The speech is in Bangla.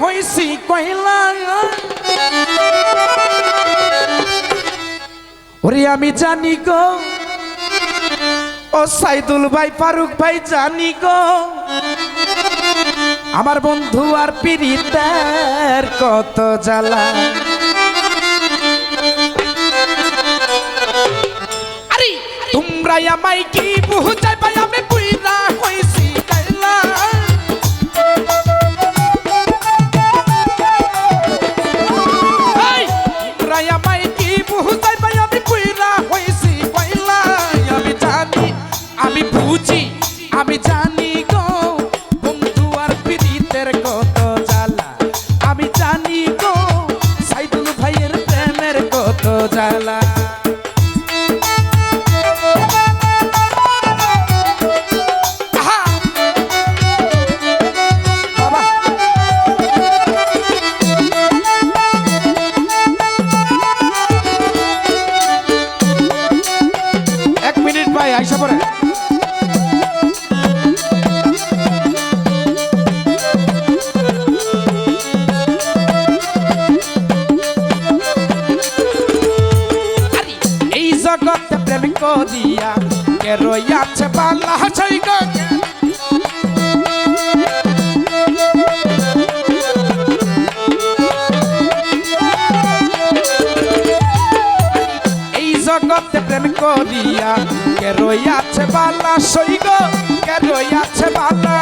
হইছি কয়লা ওরে আমি জানি গো, ও সাইদুল ভাই, ফারুক ভাই জানি গো, আমার বন্ধু আর পিরিতের কত জ্বালা। আরে তোমরা আমায় কি বুঝাই ভাই আমি জ্বালা। এক মিনিট ভাই আইসা পরে জগতে প্রেম করিয়া, কে রইয়াছে বালা ছই এই জগতে প্রেম করিয়া, কে রইয়াছে বালা সই গো, কে রইয়াছে বালা